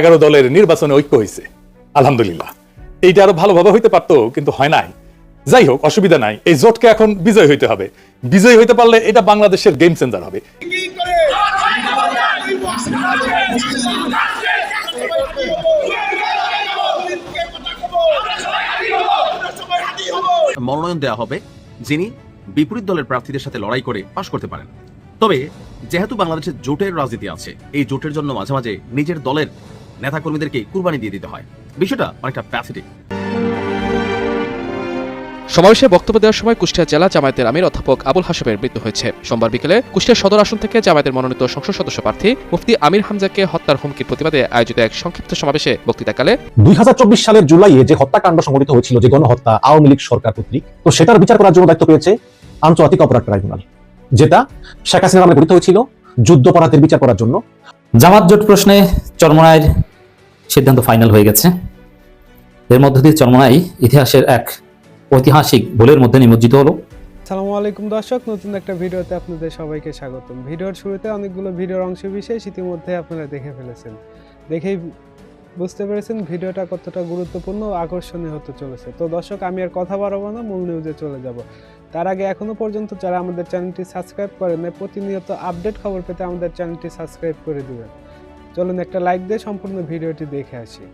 এগারো দলের নির্বাচনে ঐক্য হয়েছে। আলহামদুলিল্লাহ। এইটা আরও ভালোভাবে হইতে পারতো, কিন্তু হয় নাই। যাই হোক, অসুবিধা নাই। এই জোটকে এখন বিজয় হইতে হবে। বিজয় হইতে পারলে এটা বাংলাদেশের গেম চেঞ্জার হবে। মনোনয়ন দেওয়া হবে যিনি বিপরীত দলের প্রার্থীদের সাথে লড়াই করে পাশ করতে পারেন। তবে যেহেতু বাংলাদেশের জোটের রাজনীতি আছে, এই জোটের জন্য মাঝে মাঝে নিজের দলের নেতাকর্মীদেরকে কুরবানি দিয়ে দিতে হয়। বিষয়টা অনেকটা প্যাথেটিক সমাবেশে বক্তব্য দেওয়ার সময় কুষ্টিয়া জেলা জামায়াতের আমির অধ্যাপক আবুল হাসেমের মৃত্যু হয়েছে। সোমবার বিকেলে কুষ্টিয়া সদর আসন থেকে জামায়াতের মনোনীত সংসদ সদস্য প্রার্থী মুফতি আমির হামজাকে হত্যার হুমকির প্রতিবাদে আয়োজিত এক সংক্ষিপ্ত সমাবেশে বক্তৃতাকালে দুই সালের জুলাইয়ে যে হত্যাকাণ্ড সংঘটিত হয়েছিল যে গণহত্যা আওয়ামী লীগ সরকার কর্তৃক তো সেটার বিচার করার জন্য দায়িত্ব পেয়েছে আন্তর্জাতিক অপরাধ ট্রাইব্যুনাল। যেটা শেখ হাসিনা নামে গঠিত হয়েছিল যুদ্ধপরাধের বিচার করার জন্য। জামাত জোট প্রশ্নে চরমনায়ের সিদ্ধান্ত ফাইনাল হয়ে গেছে। এর মধ্য দিয়ে চরমনাই ইতিহাসের এক ঐতিহাসিক ভুলের মধ্যে নিমজ্জিত হলো। সালামু আলাইকুম দর্শক, নতুন একটা ভিডিওতে আপনাদের সবাইকে স্বাগতম। ভিডিওর শুরুতে অনেকগুলো ভিডিওর অংশ বিশেষ ইতিমধ্যে আপনারা দেখে ফেলেছেন। দেখেই বুঝতে পেরেছেন ভিডিওটা কতটা গুরুত্বপূর্ণ ও আকর্ষণীয় হতে চলেছে। তো দর্শক, আমি আর কথা বাড়াবো না, মূল নিউজে চলে যাব। তার আগে এখনও পর্যন্ত যারা আমাদের চ্যানেলটি সাবস্ক্রাইব করেন প্রতিনিয়ত আপডেট খবর পেতে আমাদের চ্যানেলটি সাবস্ক্রাইব করে দিবেন। চলুন একটা লাইক দিয়ে সম্পূর্ণ ভিডিওটি দেখে আসি।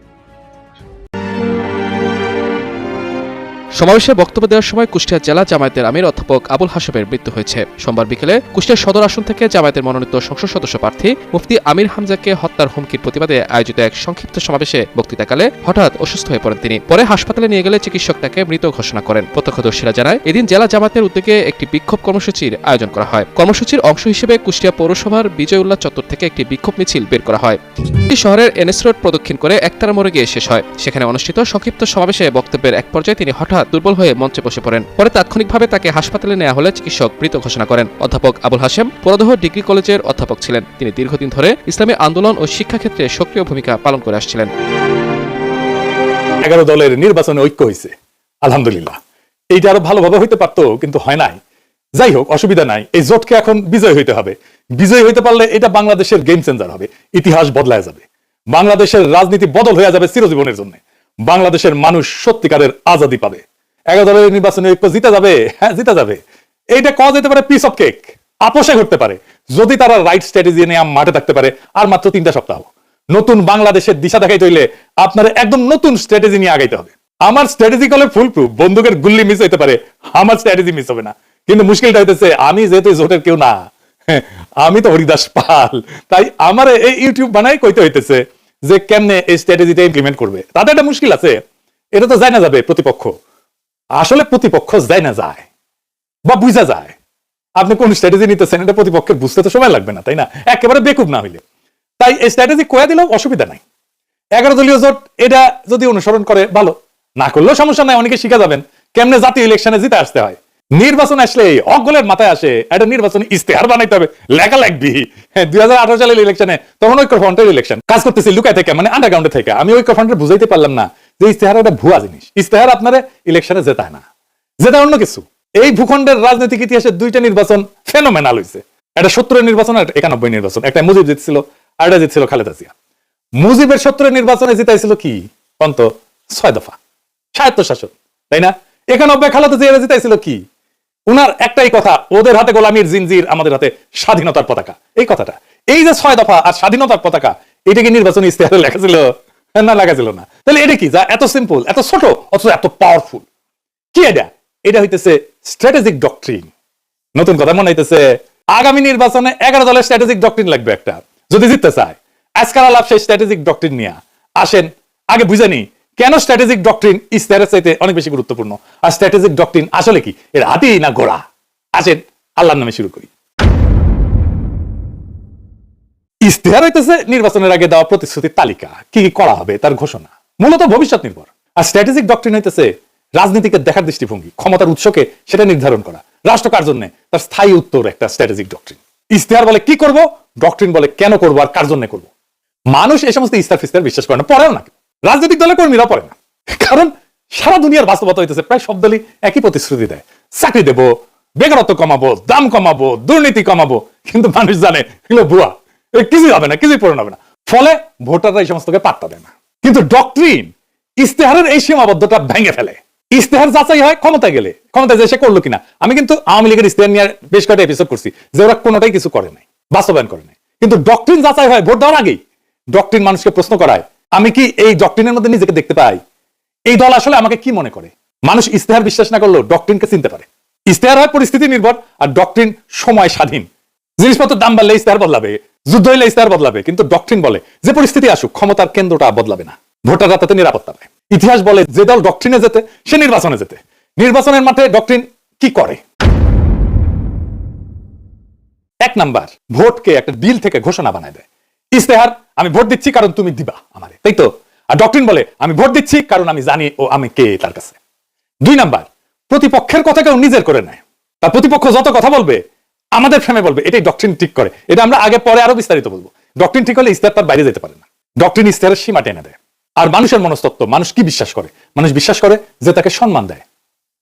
সমাবেশে বক্তব্য দেওয়ার সময় কুষ্টিয়া জেলা জামায়াতের আমির অধ্যাপক আবুল হাসেমের মৃত্যু হয়েছে। সোমবার বিকেলে কুষ্টিয়া সদর আসন থেকে জামায়াতের মনোনীত সংসদ সদস্য প্রার্থী মুফতি আমির হামজাকে হত্যার হুমকির প্রতিবাদে আয়োজিত এক সংক্ষিপ্ত সমাবেশে বক্তৃতাকালে হঠাৎ অসুস্থ হয়ে পড়েন তিনি। পরে হাসপাতালে নিয়ে গেলে চিকিৎসক তাকে মৃত ঘোষণা করেন। প্রত্যক্ষদর্শীরা জানায়, এদিন জেলা জামায়াতের উদ্যোগে একটি বিক্ষোভ কর্মসূচির আয়োজন করা হয়। কর্মসূচির অংশ হিসেবে কুষ্টিয়া পৌরসভার বিজয় উল্লাহ চত্বর থেকে একটি বিক্ষোভ মিছিল বের করা হয়। শহরের এনএস রোড প্রদক্ষিণ করে একতারা মোড়ে গিয়ে শেষ হয়। সেখানে অনুষ্ঠিত সংক্ষিপ্ত সমাবেশে বক্তব্যের এক পর্যায়ে তিনি হঠাৎ দুর্বল হয়ে মঞ্চে বসে পড়েন। পরে তাৎক্ষণিকভাবে তাকে হাসপাতালে নেওয়া হলে চিকিৎসক মৃত ঘোষণা করেন। অধ্যাপক আবুল হাসেম পুরদহ ডিগ্রি কলেজের অধ্যাপক ছিলেন। তিনি দীর্ঘদিন ধরে ইসলামী আন্দোলন ও শিক্ষাক্ষেত্রে সক্রিয় ভূমিকা পালন করে আসছিলেন। এগারো দলের নির্বাচনে ঐক্য হয়েছে। আলহামদুলিল্লাহ। এইটা আরও ভালোভাবে হইতে পারতো, কিন্তু হয় নাই। যাই হোক, অসুবিধা নাই। এই জোটকে এখন বিজয় হইতে হবে। বিজয় হইতে পারলে এটা বাংলাদেশের গেম চেঞ্জার হবে। ইতিহাস বদলায় যাবে। বাংলাদেশের রাজনীতি বদল হয়ে যাবে চিরজীবনের জন্য। বাংলাদেশের মানুষ সত্যিকারের আজাদি পাবে। এগারো দলের নির্বাচনে ঐক্য জিতে যাবে হ্যাঁ জিতে যাবে। এইটা কওয়া যেতে পারে? পিস অফ কেক আপোষে ঘটতে পারে। যদি তারা রাইট স্ট্র্যাটেজি নিয়ে মাঠে থাকতে পারে আর মাত্র তিনটা সপ্তাহ। নতুন বাংলাদেশের দিশা দেখাইতে হইলে আপনার একদম নতুন স্ট্র্যাটেজি নিয়ে আগাইতে হবে। আমার স্ট্র্যাটেজি কলে ফুল প্রুফ বন্দুকের গুল্লি মিস হইতে পারে। আমার স্ট্র্যাটেজি মিস হবে না। কিন্তু মুশকিলটা হইতেছে আমি যেহেতু জোটের কেউ না হ্যাঁ, আমি তো হরিদাস পাল। তাই আমার এই ইউটিউব বানাই কইতে হইতেছে যে কেমনে এই স্ট্র্যাটেজিটা ইমপ্লিমেন্ট করবে। তাতে একটা মুশকিল আছে। এটা তো যায় না যাবে প্রতিপক্ষ। আসলে প্রতিপক্ষ যায় না যায়, বা বুঝা যায়। আপনি কোন স্ট্র্যাটেজি নিতেছেন, এটা প্রতিপক্ষের বুঝতে তো সময় লাগবে না, তাই না? একেবারে বেকুব না হইলে। তাই এই স্ট্র্যাটেজি কয়ে দিলেও অসুবিধা নাই। এগারো দলীয় জোট, এটা যদি অনুসরণ করে, ভালো। না করলেও সমস্যা নাই, অনেকে শিখা যাবেন। কেমনে জাতীয় ইলেকশনে জিতে আসতে হয়? নির্বাচন আসলে অগলের মাথায় আসে। একটা নির্বাচন ইস্তেহার বানাইতে হবে। লেখা লাগবি হ্যাঁ দুই হাজার আঠারো সালের ইলেকশনে তখন ঐক্য ফ্রন্টের ইলেকশন কাজ করতেছি লুকায় থেকে মানে আন্ডারগ্রাউন্ডে থেকে। আমি ঐক্য ফ্রন্টের বুঝাইতে পারলাম না যে ইস্তেহার একটা ভুয়া জিনিস। ইস্তেহার আপনার ইলেকশনে জেতায় না। জেতা অন্য কিছু। এই ভূখণ্ডের রাজনৈতিক ইতিহাসে দুইটা নির্বাচন ফেনোমেনাল হয়েছে একটা সত্তরের নির্বাচন আর একানব্বই নির্বাচন। একটা মুজিব জিতছিল, আর একটা জিতছিল খালেদা জিয়া। মুজিবের সত্তরের নির্বাচনে জিতাইছিল কি? অন্ত ছয় দফা। স্বায়ত্ত শাসন তাই না? একানব্বই খালেদা জিয়া জিতাইছিল কি? উনার একটাই কথা, ওদের হাতে গোলামীর জিনজির, আমাদের হাতে স্বাধীনতার পতাকা। এই কথাটা। এই যে ছয় দফা আর স্বাধীনতার পতাকা, এটা কি নির্বাচনী ইস্তেহারে লেখা ছিল? না, লেখা ছিল না। তাহলে এটা কি? যা এত সিম্পল এত ছোট, অথচ এত পাওয়ারফুল কি এটা? এটা হইতেছে স্ট্র্যাটেজিক ডক্ট্রিন নতুন কথা মনে হইতেছে, আগামী নির্বাচনে এগারো দলের স্ট্র্যাটেজিক ডক্ট্রিন লাগবে একটা। যদি জিততে চায়, আজকাল আলাপ সেই স্ট্র্যাটেজিক ডক্ট্রিন নিয়ে। আসেন, আগে বুঝানি কেন স্ট্র্যাটেজিক ডক্ট্রিন ইস্তেহারের চাইতে অনেক বেশি গুরুত্বপূর্ণ? আর স্ট্র্যাটেজিক ডক্ট্রিন আসলে কি? এর হাতি না গোড়া আসেন, আল্লাহর নামে শুরু করি। ইস্তেহার হইতেছে নির্বাচনের আগে দেওয়া প্রতিশ্রুতির তালিকা? কি কি করা হবে তার ঘোষণা? মূলত ভবিষ্যৎ নির্ভর। আর স্ট্র্যাটেজিক ডক্ট্রিন হইতেছে রাজনীতিকে দেখার দৃষ্টিভঙ্গি, ক্ষমতার উৎসকে সেটা নির্ধারণ করা রাষ্ট্র কার জন্য তার স্থায়ী উত্তর একটা স্ট্র্যাটেজিক ডক্ট্রিন ইস্তেহার বলে কি করব? ডক্ট্রিন বলে কেন করব আর কার জন্য করব? মানুষ এই সমস্ত ইস্তার ফিস্তার বিশ্বাস করে না, পড়েও না। রাজনৈতিক দলের কর্মীরা পড়ে না। কারণ সারা দুনিয়ার বাস্তবতা হইতেছে, প্রায় সব দলই একই প্রতিশ্রুতি দেয়। চাকরি দেবো, বেকারত্ব কমাবো, দাম কমাবো, দুর্নীতি কমাবো, কিন্তু মানুষ জানে, এগুলো ভুয়া। কিছুই হবে না, কিছুই পূরণ হবে না। ফলে ভোটাররা এই সমস্তকে পাত্তা দেয় না। কিন্তু ডক্ট্রিন ইস্তেহারের এই সীমাবদ্ধতা ভেঙে ফেলে। ইস্তেহার যাচাই হয় ক্ষমতায় গেলে। ক্ষমতায় যে সে করল কিনা। আমি কিন্তু আওয়ামী লীগের ইস্তেহার নিয়ে বেশ কয়েকটা এপিসোড করছি, যে ওরা কোনোটাই কিছু করে নাই, বাস্তবায়ন করে নাই। কিন্তু ডক্ট্রিন যাচাই হয় ভোট দেওয়ার আগেই। ডক্ট্রিন মানুষকে প্রশ্ন করায় আমি কি এই ডক্ট্রিনের মধ্যে নিজেকে দেখতে পাই? এই দল আসলে আমাকে কি মনে করে? মানুষ ইস্তেহার বিশ্বাস না করলেও ডক্ট্রিনকে চিনতে পারে। ইস্তেহার হয় পরিস্থিতি নির্ভর আর ডক্ট্রিন সময় স্বাধীন। জিনিসপত্রের দাম বাড়লে ইস্তেহার বদলাবে, যুদ্ধ হইলে ইস্তেহার বদলাবে, কিন্তু ডক্ট্রিন বলে যে পরিস্থিতি আসুক, ক্ষমতার কেন্দ্রটা বদলাবে না। ভোটাররা তাতে নিরাপত্তা পায়। ইতিহাস বলে যে দল ডক্ট্রিনে যেতে, সে নির্বাচনে যেতে। নির্বাচনের মাঠে ডক্ট্রিন কি করে? এক নাম্বার, ভোটকে একটা বিল থেকে ঘোষণা বানায় দেয়। ইস্তেহার আমি ভোট দিচ্ছি কারণ তুমি দিবা আমারে। তাই তো? আর ডক্ট্রিন বলে, আমি ভোট দিচ্ছি কারণ আমি জানি ও আমি কে তার কাছে। দুই নাম্বার, প্রতিপক্ষের কথা কেউ নিজের করে নেয়। তার প্রতিপক্ষ যত কথা বলবে, আমাদের ফ্রেমে বলবে, এটাই ডক্ট্রিন ঠিক করে। এটা আমরা আগে পরে আরও বিস্তারিত বলব। ডক্ট্রিন ঠিক হলে ইস্তেহার তার বাইরে যেতে পারে না। ডক্ট্রিন ইস্তেহারের সীমা টেনে দেয়। আর মানুষের মনস্তত্ব, মানুষ কি বিশ্বাস করে? মানুষ বিশ্বাস করে যে তাকে সম্মান দেয়,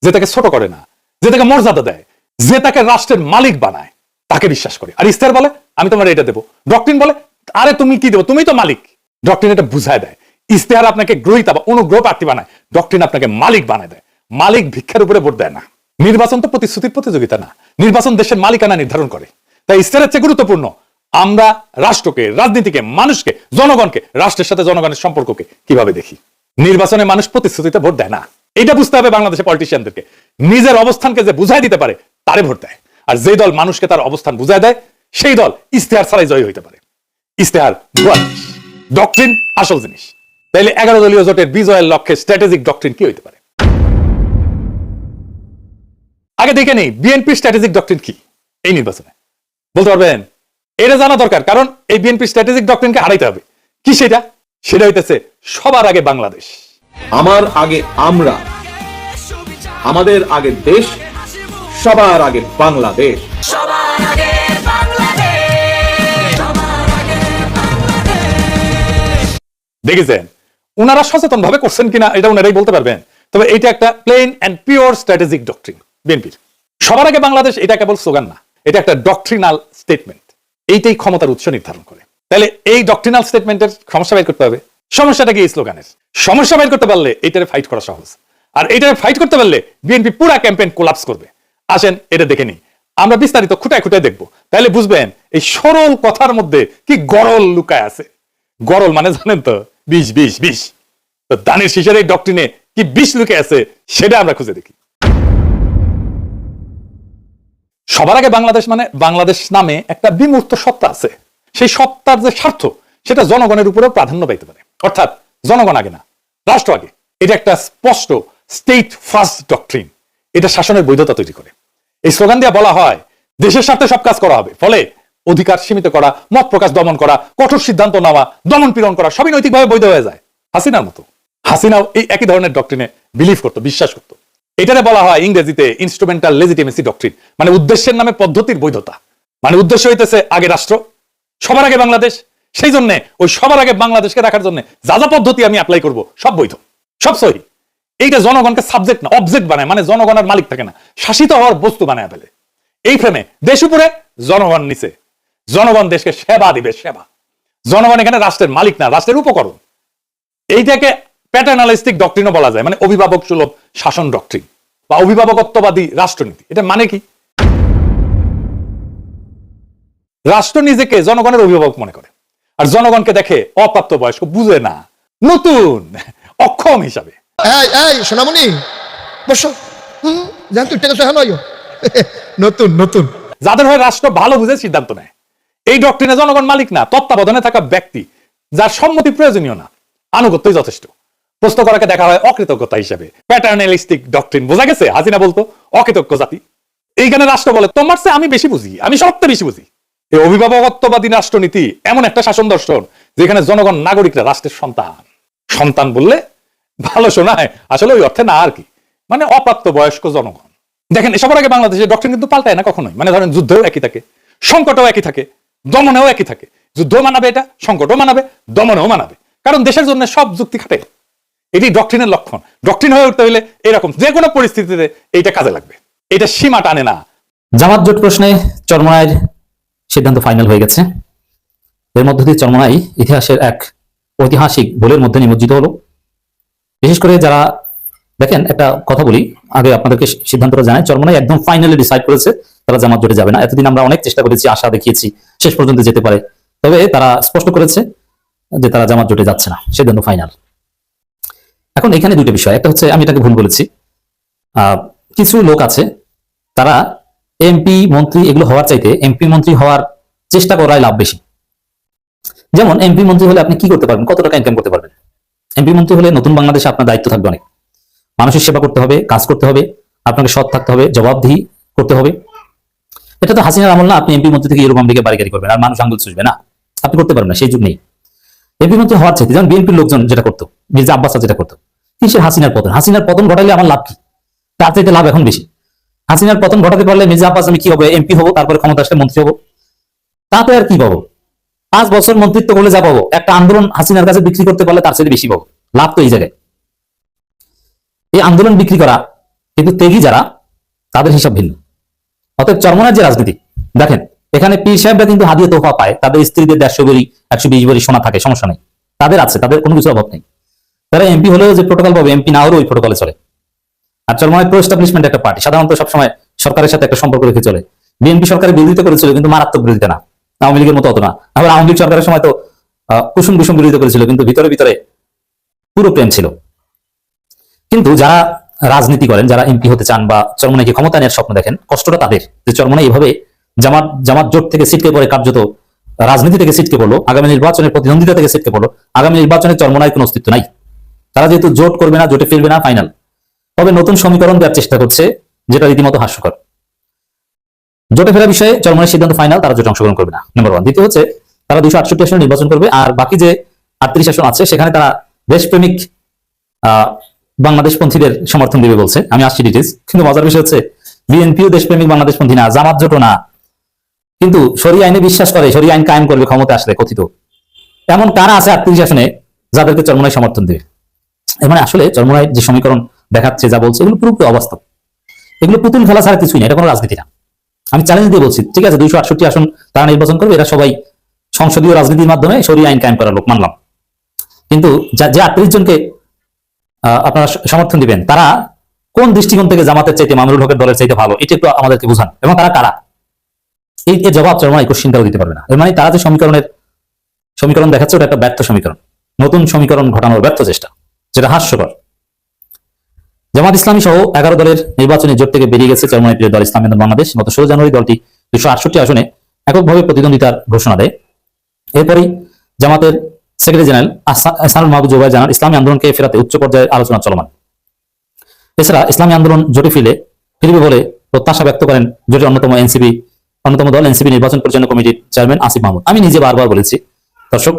যে তাকে ছোট করে না, যে তাকে মর্যাদা দেয়, যে তাকে রাষ্ট্রের মালিক বানায়, তাকে বিশ্বাস করে। আর ইস্তেহার বলে, আমি তোমার এটা দেবো। ডক্ট্রিন বলে আরে তুমি কি দেবো? তুমি তো মালিক। ডক্ট্রিন এটা বুঝায় দেয়। ইস্তেহার আপনাকে গ্রহিতা বা অনুগ্রহ প্রার্থী বানায়। ডক্ট্রিন আপনাকে মালিক বানায় দেয়। মালিক ভিক্ষার উপরে ভোট দেয় না। নির্বাচন তো প্রতিশ্রুতির প্রতিযোগিতা না। নির্বাচন দেশের মালিকানা নির্ধারণ করে। তাই ইস্তেহারের চেয়ে গুরুত্বপূর্ণ। আমরা রাষ্ট্রকে, রাজনীতিকে, মানুষকে, জনগণকে, রাষ্ট্রের সাথে জনগণের সম্পর্ককে কীভাবে দেখি? নির্বাচনে মানুষ প্রতিশ্রুতিতে ভোট দেয় না। এটা বুঝতে হবে বাংলাদেশের পলিটিশিয়ানদেরকে নিজের অবস্থানকে যে বুঝাই দিতে পারে, তারে ভোট দেয়। আর যে দল মানুষকে তার অবস্থান বুঝায় দেয়, সেই দল ইস্তেহার ছাড়াই জয়ী হইতে পারে। ইস্তেহার ভুয়া জিনিস ডক্ট্রিন আসল জিনিস। তাইলে এগারো দলীয় জোটের বিজয়ের লক্ষ্যে স্ট্র্যাটেজিক ডক্ট্রিন কি হইতে পারে? আগে দেখে নেই বিএনপি স্ট্র্যাটেজিক ডক্ট্রিন কি এই নির্বাচনে? বলতে পারবেন এটা জানা দরকার কারণ এই বিএনপি স্ট্র্যাটেজিক ডক্ট্রিনকে হারাইতে হবে। কি সেটা? সেটা হইতেছে সবার আগে বাংলাদেশ। আমার আগে আমরা আমাদের আগে দেশ সবার আগে বাংলাদেশ। সবার আগে দেখেছেন? ওনারা সচেতন ভাবে করছেন কিনা এটা ওনারাই বলতে পারবেন। তবে এটা একটা plain and pure strategic doctrine বিএনপির সবার আগে বাংলাদেশ এটা কেবল স্লোগান না, এটা একটা ডক্ট্রিনাল স্টেটমেন্ট এইটাই ক্ষমতার উৎস নির্ধারণ করে। তাহলে এই ডক্ট্রিনাল স্টেটমেন্টের সমস্যা বের করতে হবে। সমস্যাটা কি এই স্লোগানের? সমস্যা বের করতে পারলে এটারে ফাইট করা সহজ। আর এটারে ফাইট করতে পারলে বিএনপি পুরা ক্যাম্পেইন কোলাপস করবে। আসেন, এটা দেখে নিই। আমরা বিস্তারিত খুঁটায় খুঁটায় দেখব। তাহলে বুঝবেন, এই সরল কথার মধ্যে কি গরল লুকায় আছে? গরল মানে জানেন তো বিষ বিষ বিষ। তো দানের শিশের এই ডক্ট্রিনে কি বিষ লুকে আছে, সেটা আমরা খুঁজে দেখি। সবার আগে বাংলাদেশ মানে বাংলাদেশ নামে একটা বিমূর্ত সত্তা আছে। সেই সত্তার যে স্বার্থ, সেটা জনগণের উপরেও প্রাধান্য পাইতে পারে। অর্থাৎ জনগণ আগে না, রাষ্ট্র আগে। এটা একটা স্পষ্ট স্টেট ফার্স্ট ডক্ট্রিন এটা শাসনের বৈধতা তৈরি করে। এই স্লোগান দিয়ে বলা হয়, দেশের স্বার্থে সব কাজ করা হবে। ফলে অধিকার সীমিত করা, মত প্রকাশ, দমন করা, কঠোর সিদ্ধান্ত নেওয়া, দমন পীড়ন করা, সবই নৈতিকভাবে বৈধ হয়ে যায়। হাসিনার মতো। হাসিনাও এই একই ধরনের ডক্ট্রিনে বিলিভ করতো, বিশ্বাস করতো। এটারে বলা হয় ইংরেজিতে ইনস্ট্রুমেন্টাল লেজিটিমেসি ডক্ট্রিন মানে উদ্দেশ্যের নামে পদ্ধতির বৈধতা। মানে উদ্দেশ্য হইতেছে আগে রাষ্ট্র, সবার আগে বাংলাদেশ, সেই জন্য ওই সবার আগে বাংলাদেশকে রাখার জন্য যা যা পদ্ধতি আমি অ্যাপ্লাই করব, সব বৈধ, সব সহি। এইটা জনগণকে সাবজেক্ট না অবজেক্ট বানায় মানে জনগণের মালিক থাকে না, শাসিত হওয়ার বস্তু বানায় ফেলে। এই ফ্রেমে দেশ উপরে, জনগণ নিচে। জনগণ দেশকে সেবা দিবে সেবা। জনগণ এখানে রাষ্ট্রের মালিক না রাষ্ট্রের উপকরণ। এইটাকে প্যাটার্নালিস্টিক ডক্ট্রিনও বলা যায় মানে অভিভাবক সুলভ শাসন ডক্ট্রিন বা অভিভাবকত্ববাদী রাষ্ট্রনীতি। এটা মানে কি? রাষ্ট্র নিজেকে জনগণের অভিভাবক মনে করে। আর জনগণকে দেখে অপ্রাপ্ত বয়স্ক বুঝে না। নতুন অক্ষম হিসাবে। এই এই সোনামণি বসো। জান তুই টেকে নতুন নতুন। যাদের হয় রাষ্ট্র ভালো বুঝে সিদ্ধান্ত নেয়। এই ডক্ট্রিনে জনগণ মালিক না, তত্ত্বাবধানে থাকা ব্যক্তি, যার সম্মতি প্রয়োজনীয় না, আনুগত্যই যথেষ্ট। প্রশ্ন করাকে দেখা হয় অকৃতজ্ঞতা হিসেবে। প্যাটার্নালিস্টিক ডক্ট্রিন বোঝা গেছে? হাসিনা বলতো, অকৃতজ্ঞ জাতি। এইখানে রাষ্ট্র বলে, তোমার চেয়ে আমি বেশি বুঝি, আমি সবচেয়ে বেশি বুঝি। এই অভিভাবকত্ববাদী রাষ্ট্রনীতি এমন একটা শাসন দর্শন, যেখানে জনগণ, নাগরিকরা রাষ্ট্রের সন্তান। সন্তান বললে ভালো শোনায়, আসলে ওই অর্থে না আর কি। মানে অপ্রাপ্ত বয়স্ক জনগণ। দেখেন সবার আগে বাংলাদেশের ডক্টরিন কিন্তু পাল্টায় না কখনোই। মানে ধরেন যুদ্ধেও একই থাকে, সংকটও একই থাকে। দমনেও একই থাকে। যুদ্ধও মানাবে এটা, সংকটও মানাবে, দমনেও মানাবে। কারণ দেশের জন্য সব যুক্তি খাটে। এটি ডক্টরিনের লক্ষণ। ডক্টরিন হয়ে উঠতে হলে এরকম যে কোনো পরিস্থিতিতে এইটা কাজে লাগবে। এটা সীমা টানে না। জামাত জোট প্রশ্নে চরমনায়ের সিদ্ধান্ত ফাইনাল হয়ে গেছে। এর মধ্য দিয়ে চরমনাই ইতিহাসের এক ঐতিহাসিক ভুলের মধ্যে নিমজ্জিত হলো। বিশেষ করে যারা, দেখেন একটা কথা বলি, আগে আপনাদেরকে সিদ্ধান্তটা জানাই, চরমনাই একদম ফাইনালি ডিসাইড করেছে তারা জামাত জোটে যাবে না। এতদিন আমরা অনেক চেষ্টা করেছি, আশা দেখিয়েছি, শেষ পর্যন্ত যেতে পারে। তবে তারা স্পষ্ট করেছে যে তারা জামাত জোটে যাচ্ছে না সিদ্ধান্ত ফাইনাল এখন এখানে দুটো বিষয়। একটা হচ্ছে, আমি এটাকে ভুল বলেছি। কিছু লোক আছে, তারা এমপি মন্ত্রী এগুলো হওয়ার চাইতে এমপি মন্ত্রী হওয়ার চেষ্টা করাই লাভ বেশি। যেমন এমপি মন্ত্রী হলে আপনি কি করতে পারবেন? কত টাকা ইনকাম করতে পারবেন? এমপি মন্ত্রী হলে নতুন বাংলাদেশে আপনার দায়িত্ব থাকবে অনেক। মানুষের সেবা করতে হবে, কাজ করতে হবে, আপনাকে সৎ থাকতে হবে, জবাবদিহি করতে হবে। এটা তো হাসিনার আমল না, আপনি এমপি মন্ত্রী থেকে এরকম দিকে বাড়ি করবেন, আর মানুষ আঙ্গুল চুষবে না। আপনি করতে পারবেন না, সেই যুগ নেই। এমপি মন্ত্রী হওয়ার চাইতে, যেমন বিএনপির লোকজন যেটা করতো, মির্জা আব্বাস যেটা করতো, কিসের হাসিনার পতন? হাসিনার পতন ঘটালে আমার লাভ কি? তার চাইতে লাভ এখন বেশি। হাসিনার পতন ঘটাতে পারলে মির্জা আব্বাস আমি কি হবে এমপি হব, তারপরে ক্ষমতা আসলে মন্ত্রী হব? তাতে আর কি পাবো? পাঁচ বছর মন্ত্রিত্ব করলে যা পাবো, একটা আন্দোলন হাসিনার কাছে বিক্রি করতে পারলে তার চাইতে বেশি পাবো। লাভ তো এই জায়গায়। এই আন্দোলন বিক্রি করা, কিন্তু তেগি যারা, তাদের হিসাব ভিন্ন। অতএব চরমনার যে রাজনীতি, দেখেন, এখানে পীর সাহেবরা কিন্তু হাদিয়ে তোফা পায়, তাদের স্ত্রীদের দেড়শো বড়ি, একশো বিশ বড়ি সোনা থাকে, সমস্যা নেই। তাদের আছে, তাদের কোনো কিছু অভাব নেই। তারা এমপি হলেও যে প্রোটোকল পাবে এমপি না হলেও ওই প্রোটোকলে চলে। আর চরমনায় প্রো এস্টাবলিশমেন্ট একটা পার্টি সাধারণত সবসময় সরকারের সাথে একটা সম্পর্ক রেখে চলে। বিএনপি সরকারের বিরোধিতা করেছিল, কিন্তু মারাত্মক বিরোধিতা না। আওয়ামী লীগের মতো অত না। আবার আওয়ামী লীগ সরকারের সময় তো কুসুম কুসুম বিরোধিতা করেছিল, কিন্তু ভিতরে ভিতরে পুরো প্রেম ছিল। কিন্তু যারা রাজনীতি করেন, যারা এমপি হতে চান বা চরমনাইকে ক্ষমতা নেওয়ার স্বপ্ন দেখেন, কষ্টটা তাদের। যে চরমনাই এভাবে জামাত জামাত জোট থেকে সিটকে পড়ে কার্যত রাজনীতি থেকে সিটকে পড়ল, আগামী নির্বাচনের প্রতিদ্বন্দ্বিতা থেকে সিটকে পড়ল, আগামী নির্বাচনে চরমনায় কোনো অস্তিত্ব নাই। তারা যেহেতু জোট করবে না, জোটে ফিরবে না ফাইনাল তবে নতুন সমীকরণ দেওয়ার চেষ্টা করছে, যেটা রীতিমতো হাস্যকর। জোটে ফেরা বিষয়ে চরমনের সিদ্ধান্ত ফাইনাল তারা জোটে অংশগ্রহণ করবে না নম্বর ওয়ান দ্বিতীয় হচ্ছে, তারা দুশো আটষট্টি আসনে নির্বাচন করবে, আর বাকি যে আটত্রিশ আসন আছে, সেখানে তারা দেশপ্রেমিক বাংলাদেশপন্থীদের সমর্থন দিবে বলছে। আমি আসছি ডিটেলস কিন্তু মজার বিষয় হচ্ছে, বিএনপিও দেশপ্রেমিক বাংলাদেশপন্থী না, জামাত জোটও না। কিন্তু সরি আইনে বিশ্বাস করে সরি আইন কায়েম করবে ক্ষমতা আসলে কথিত। এমন কারা আছে আটত্রিশ আসনে যাদেরকে চরমনায় সমর্থন দেবে? এর মানে আসলে চরমনায় যে সমীকরণ দেখাচ্ছে, যা বলছে, এগুলো পুরোপুরি অবাস্তব। এগুলো পুতুল খেলা ছাড়া কিছুই না, এটা কোনো রাজনীতি না। আমি চ্যালেঞ্জ দিয়ে বলছি, ঠিক আছে, দুইশো আটষট্টি আসন তারা নির্বাচন করবে, এরা সবাই সংসদীয় রাজনীতির মাধ্যমে সরি আইন কায়েম করার লোক, মানলাম। কিন্তু যে আটত্রিশ জনকে আপনারা সমর্থন দিবেন। তারা কোন দৃষ্টিকোণ থেকে জামাতের চাইতে মামরুল হকের দলের চাইতে ভালো, এটা একটু আমাদেরকে বুঝান। এবং তারা কারা? এই এর জবাব চরমাই কোশ্চিনটাও দিতে পারবে না। এর মানে তারা যে সমীকরণের সমীকরণ দেখাচ্ছে, ওটা একটা ব্যর্থ সমীকরণ। নতুন সমীকরণ ঘটানোর ব্যর্থ চেষ্টা, যেটা হাস্যকর। জামাত ইসলামী সহ এগারো দলের নির্বাচনী জোট থেকে বেরিয়ে গেছে চরমাই প্রিয় দল ইসলামী বাংলাদেশ। গত ষোলো জানুয়ারি দলটি দুশো আটষট্টি আসনে এককভাবে প্রতিদ্বন্দ্বিতার ঘোষণা দেয়। এরপরই জামাতের সেক্রেটারি জেনারেল আহসানুল মাহবুব জুবাই জানান, ইসলামী আন্দোলনকে ফেরাতে উচ্চ পর্যায়ের আলোচনা চলমান। এছাড়া ইসলামী আন্দোলন জোটে ফিরে ফিরবে বলে প্রত্যাশা ব্যক্ত করেন জোটের অন্যতম এনসিপি, অন্যতম দল এনসিপি নির্বাচন পরিচালনা কমিটির চেয়ারম্যান আসিফ মাহমুদ। আমি নিজে বারবার বলেছি, দর্শক,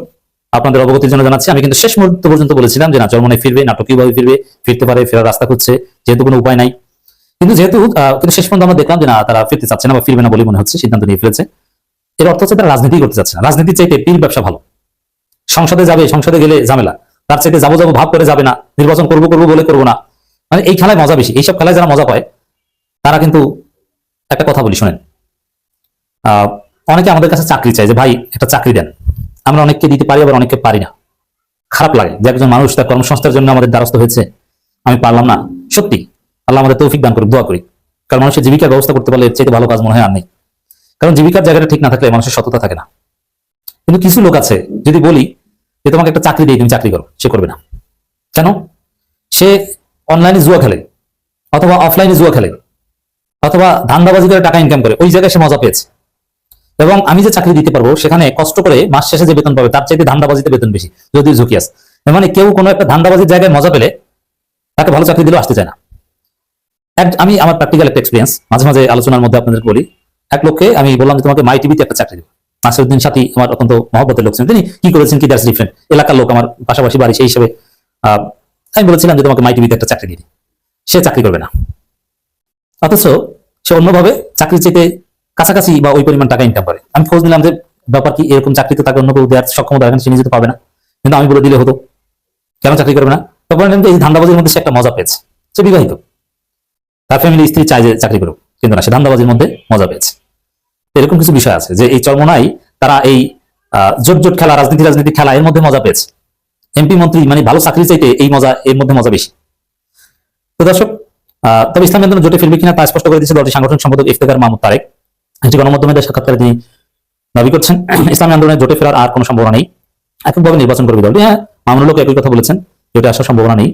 আপনাদের অবগতির জন্য জানাচ্ছি, আমি কিন্তু শেষ মুহূর্ত পর্যন্ত বলেছিলাম যে না চরমনে ফিরবে, নাটকীয়ভাবে ফিরবে, ফিরতে পারে, ফেরার রাস্তা খুঁজছে, যেহেতু কোনো উপায় নাই। কিন্তু যেহেতু কিন্তু শেষ পর্যন্ত আমরা দেখলাম যে না, তারা ফিরতে চাচ্ছে না বা ফিরবে না বলে মনে হচ্ছে, সিদ্ধান্ত নিয়ে ফেলেছে। এর অর্থ হচ্ছে তারা রাজনীতি করতে চাচ্ছে না। রাজনীতির চাইতে পীর ব্যবসা ভালো। সংসদে যাবে, সংসদে গেলে ঝামেলা। তার চাইতে যাব যাব ভাব করে যাবে না, নির্বাচন করব করব বলে করব না। মানে এই খেলায় মজা বেশি, এইসব খেলায় যারা মজা পায়, তারা কিন্তু একটা কথা বলি, শোনেন। অনেকে আমাদের কাছে চাকরি চায় যে, ভাই, একটা চাকরি দেন। আমরা অনেককে দিতে পারি, আবার অনেককে পারি না। খারাপ লাগে যে একজন মানুষ তার কর্মসংস্থার জন্য আমাদের দ্বারস্থ হয়েছে। আমি পারলাম না। সত্যি, আল্লাহ আমাদের তৌফিক দান করুক, দোয়া করি। কারণ মানুষের জীবিকার ব্যবস্থা করতে পারলে এর চাইতে ভালো কাজ মনে হয় আর নেই। কারণ জীবিকার জায়গাটা ঠিক না থাকলে মানুষের সততা থাকে না। কিন্তু কিছু লোক আছে, যদি বলি যে তোমাকে একটা চাকরি দিয়ে তুমি চাকরি করো, সে করবে না। কেন? সে অনলাইনে জুয়া খেলে, অথবা অফলাইনে জুয়া খেলে, অথবা ধান্দাবাজি করে টাকা ইনকাম করে, ওই জায়গায় সে মজা পেয়েছে। এবং আমি যে চাকরি দিতে পারব, সেখানে কষ্ট করে মাস শেষে যে বেতন পাবে, তার চাইতে ধান্দাবাজিতে বেতন বেশি যদি ঝুঁকি আছে। মানে কেউ কোনো একটা ধান্দাবাজির জায়গায় মজা পেলে তাকে ভালো চাকরি দিলেও আসতে চায় না। আমি আমার প্র্যাকটিক্যাল একটা এক্সপিরিয়েন্স মাঝে মাঝে আলোচনার মধ্যে আপনাদের বলি। এক লোককে আমি বললাম যে তোমাকে মাই টিভিতে একটা চাকরি দেবো নাসিরুদ্দিন সাথী আমার অত্যন্ত মহব্বতের লোক ছিলেন। তিনি কি করেছেন কি দ্যাটস ডিফারেন্ট এলাকার লোক আমার পাশাপাশি বাড়ি সেই হিসেবে আমি বলেছিলাম যে তোমাকে মাই টিভিতে একটা চাকরি দিয়ে সে চাকরি করবে না। অথচ সে অন্যভাবে চাকরি চেতে কাছাকাছি বা ওই পরিমাণ টাকা ইনকাম করে। আমি খোঁজ নিলাম যে ব্যাপার কি, এরকম চাকরিতে তাকে অন্য কেউ দেওয়ার সক্ষমতা সে নিজে পাবে না। কিন্তু আমি বলে দিলে হতো, কেন চাকরি করবে না? তখন কিন্তু এই ধান্দাবাজির মধ্যে সে একটা মজা পেয়েছে। সে বিবাহিত। তার ফ্যামিলি স্ত্রী চায় যে চাকরি করুক, কিন্তু না, সে ধান্দাবাজির মধ্যে মজা পেয়েছে। এরকম কিছু বিষয় আছে যে এই চর্মনাই তারা এই জোট জোট খেলা, রাজনীতি রাজনীতি খেলা এর মধ্যে মজা পেয়েছে। এমপি মন্ত্রী মানে ভালো চাকরি চাইতে এই মজা, এর মধ্যে মজা বেশি। তো দর্শক তবে ইসলামী আন্দোলন জোটে ফিরবে কিনা তা স্পষ্ট করে দিয়েছে দলটির সাংগঠনিক সম্পাদক ইফতেখার মাহমুদ তারেক। একটি গণমাধ্যমে সাক্ষাৎকারে তিনি দাবি করছেন, ইসলামী আন্দোলনে জোটে ফেরার আর কোনো সম্ভাবনা নেই। এককভাবে নির্বাচন করবে দলটি। হ্যাঁ মামুনুল হক একই কথা বলেছেন, জোটে আসার সম্ভাবনা নেই।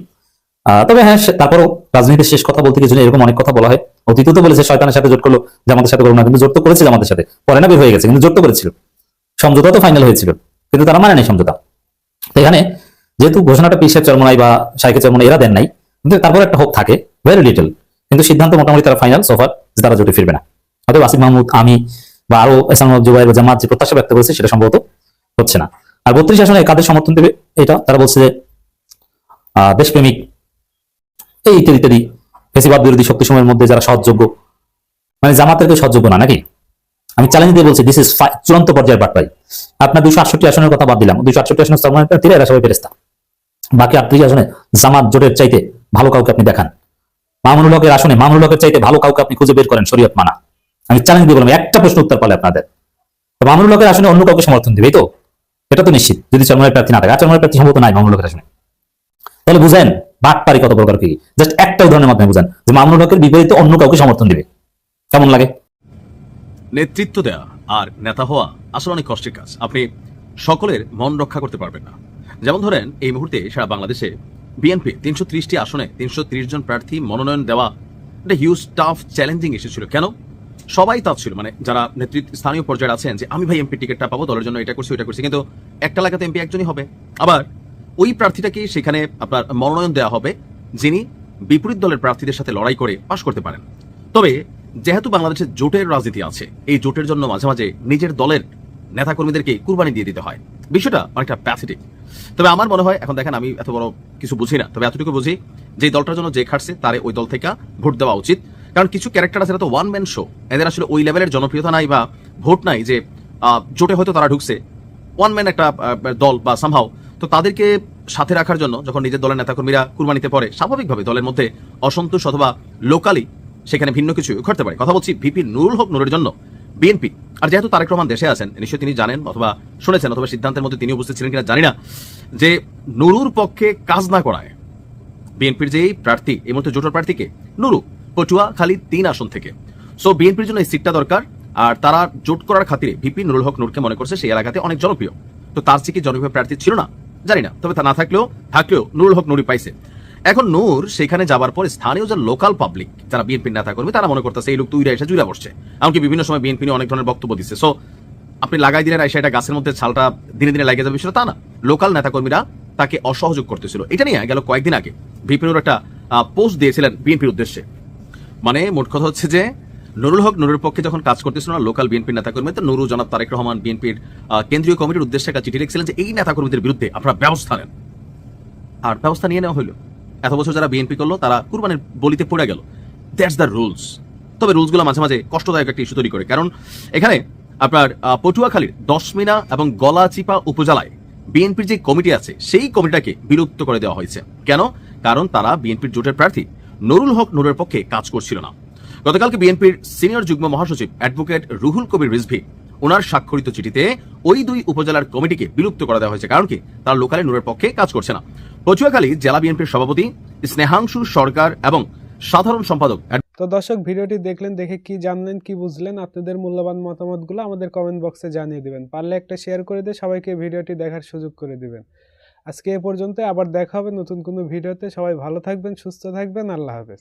তবে হ্যাঁ তারপরও রাজনীতির শেষ কথা বলতে গিয়ে এরকম অনেক কথা বলা হয়। অতীতে তো বলেছে, শয়তানের সাথে জোট করল জামাতের সাথে করল না, কিন্তু জোট তো করেছে জামাতের সাথে। পরে না বের হয়ে গেছে, কিন্তু জোট তো করেছিল। সমঝোতা তো ফাইনাল হয়েছিল, কিন্তু তারা মানে নেই সমঝোতা। এখানে যেহেতু ঘোষণাটা পিসের চরমনাই বা শাইকের চরমনাই, এরা দেন নাই, কিন্তু তারপর একটা হোক থাকে ভেরি লিটল কিন্তু সিদ্ধান্ত মোটামুটি তারা ফাইনাল সোফার যে তারা জোটে ফিরবে না। অতএব আসিফ মাহমুদ, আমি বা আরও এসাম জুবাইর বা জামাত যে প্রত্যাশা ব্যক্ত করেছে, সেটা সম্ভবত হচ্ছে না। আর বত্রিশ আসনে কাদের সমর্থন দেবে, এটা তারা বলছে যে দেশপ্রেমিক, এই ইত্যাদি ইত্যাদি ফেসিবাদ বিরোধী শক্তি সময়ের মধ্যে যারা সহযোগ্য মানে জামাতের কেউ সহযোগ্য না, নাকি? আমি চ্যালেঞ্জ দিয়ে বলছি দিস ইজ চূড়ান্ত পর্যায়ের বার্তাই আপনার দুশো আটষট্টি আসনের কথা বাদ দিলাম। দুশো আটষট্টি আসনের সরকার প্রার্থীরা এরা সবাই ফেরেস্তা বাকি আটত্রিশ আসনে জামাত জোটের চাইতে ভালো কাউকে আপনি দেখান। মামুনুল হকের আসনে, মামুনুল হকের চাইতে ভালো কাউকে আপনি খুঁজে বের করেন, শরীয়ত মানা। আমি চ্যালেঞ্জ দিয়ে বললাম, একটা প্রশ্ন উত্তর পালে আপনাদের। মামুনুল হকের আসনে অন্য কাউকে সমর্থন দেবে তো? এটা তো নিশ্চিত, যদি চরমের প্রার্থী না থাকে। আর চরমের প্রার্থী সম্ভবত নাই মামুনুল হকের আসনে। তাহলে বুঝেন বাট পারি কত প্রকার কি? জাস্ট একটা উদাহরণের মাধ্যমে বুঝেন। যে মামুনুল হকের বিপরীতে অন্য কাউকে সমর্থন দিবে। কেমন লাগে? নেতৃত্ব দেওয়া আর নেতা হওয়া আসলে অনেক কষ্টের কাজ। আপনি সকলের মন রক্ষা করতে পারবেন না। যেমন ধরেন, এই মুহূর্তে সারা বাংলাদেশে বিএনপি তিনশো ত্রিশটি আসনে তিনশো ত্রিশ জন প্রার্থী মনোনয়ন দেওয়া একটা হিউজ টাফ চ্যালেঞ্জিং ইস্যু ছিল। কেন? সবাই তা ছিল। মানে যারা নেতৃত্ব, স্থানীয় পর্যায়ে আছেন যে, আমি ভাই এমপি টিকিটটা পাবো, দলের জন্য এটা করছি, ওইটা করছি। কিন্তু একটা এলাকাতে এমপি একজনই হবে। আবার ওই প্রার্থীটাকে সেখানে আপনার মনোনয়ন দেওয়া হবে, যিনি বিপরীত দলের প্রার্থীদের সাথে লড়াই করে পাশ করতে পারেন। তবে যেহেতু বাংলাদেশে জোটের রাজনীতি আছে, এই জোটের জন্য মাঝে মাঝে নিজের দলের নেতাকর্মীদেরকে কুরবানি দিয়ে দিতে হয়। বিষয়টা অনেকটা প্যাথেটিক তবে আমার মনে হয়, এখন দেখেন আমি এত বড় কিছু বুঝি না, তবে এতটুকু বুঝি যে দলটার জন্য যে খাটছে, তারে ওই দল থেকে ভোট দেওয়া উচিত। কারণ কিছু ক্যারেক্টার আছে তো ওয়ান ম্যান শো এদের আসলে ওই লেভেলের জনপ্রিয়তা নাই বা ভোট নাই যে জোটে হয়তো তারা ঢুকছে। ওয়ান ম্যান একটা দল বা সামহাও তো তাদেরকে সাথে রাখার জন্য যখন নিজের দলের নেতাকর্মীরা কুরবানিতে পড়ে, স্বাভাবিকভাবে দলের মধ্যে অসন্তোষ অথবা লোকালি সেখানে ভিন্ন কিছু ঘটতে পারে। কথা বলছি ভিপি নুরুল হক নুরের জন্য, বিএনপি। আর যেহেতু তারেক রহমান দেশে আছেন, নিশ্চয়ই তিনি জানেন অথবা শুনেছেন অথবা সিদ্ধান্তের মধ্যে তিনি উপস্থিত ছিলেন কিনা জানি না, যে নুরুর পক্ষে কাজ না করায় বিএনপির যে প্রার্থী, এই মুহূর্তে জোটের প্রার্থীকে, নুরু, পটুয়া, খালি তিন আসন থেকে। সো বিএনপির জন্য এই সিটটা দরকার, আর তারা জোট করার খাতিরে ভিপি নুরুল হক নুরকে মনে করছে সেই এলাকাতে অনেক জনপ্রিয়। তো তার চেয়ে জনপ্রিয় প্রার্থী ছিল না? জানি না, তবে তা না থাকলেও থাকলেও নুরুল হক নুরি পাইছে। এখন নূর সেখানে যাবার পর স্থানীয় যে লোকাল পাবলিক যারা বিএনপির নেতা করবে তারা মনে করতেছে, এই লোক তুইরা এসে জুড়ে বসছে। এমনকি বিভিন্ন সময় বিএনপি নিয়ে অনেক ধরনের বক্তব্য দিচ্ছে। সো আপনি লাগাই দিলেন এসে এটা গাছের মধ্যে ছালটা দিনে দিনে লাগিয়ে যাবে বিষয়টা তা না। লোকাল নেতাকর্মীরা তাকে অসহযোগ করতেছিল। এটা নিয়ে গেল কয়েকদিন আগে বিপিনুর একটা পোস্ট দিয়েছিলেন বিএনপির উদ্দেশ্যে। মানে মোট কথা হচ্ছে যে নুরুল হক নুরুর পক্ষে যখন কাজ করতেছিল না লোকাল বিএনপির নেতাকর্মী, তো নুরু জনাব তারেক রহমান বিএনপির কেন্দ্রীয় কমিটির উদ্দেশ্যে একটা চিঠি লিখছিলেন যে, এই নেতাকর্মীদের বিরুদ্ধে আপনারা ব্যবস্থা নেন। আর ব্যবস্থা নিয়ে নেওয়া হলো এত বছর যারা বিএনপি করল, তারা কুরবানের বলিতে পড়ে গেল। দ্যাটস দ্য রুলস তবে রুলসগুলো মাঝে মাঝে কষ্টদায়ক একটা ইস্যু তৈরি করে। কারণ এখানে আপনার পটুয়াখালীর দশমিনা এবং গলাচিপা উপজেলায় বিএনপির যে কমিটি আছে, সেই কমিটিটাকে বিলুপ্ত করে দেওয়া হয়েছে। কেন? কারণ তারা বিএনপির জোটের প্রার্থী। নুরুল হক নুরের পক্ষে কাজ করছিল না। গতকালকে বিএনপির সিনিয়র যুগ্ম মহাসচিব অ্যাডভোকেট রুহুল কবির রিজভি ওনার স্বাক্ষরিত চিঠিতে ওই দুই উপজেলার কমিটিকে বিলুপ্ত করে দেওয়া হয়েছে। কারণ কি? তারা লোকালে নূরের পক্ষে কাজ করছে না। পটুয়াখালী জেলা বিএনপির সভাপতি স্নেহাংশু সরকার এবং সাধারণ সম্পাদক তো দর্শক, ভিডিওটি দেখলেন, দেখে কি জানলেন, কি বুঝলেন, আপনাদের মূল্যবান মতামতগুলো আমাদের কমেন্ট বক্সে জানিয়ে দিবেন। পারলে একটা শেয়ার করে দিয়ে সবাইকে ভিডিওটি দেখার সুযোগ করে দিবেন। আজকে এ পর্যন্ত আবার দেখা হবে নতুন কোনো ভিডিওতে। সবাই ভালো থাকবেন, সুস্থ থাকবেন, আল্লাহ হাফেজ।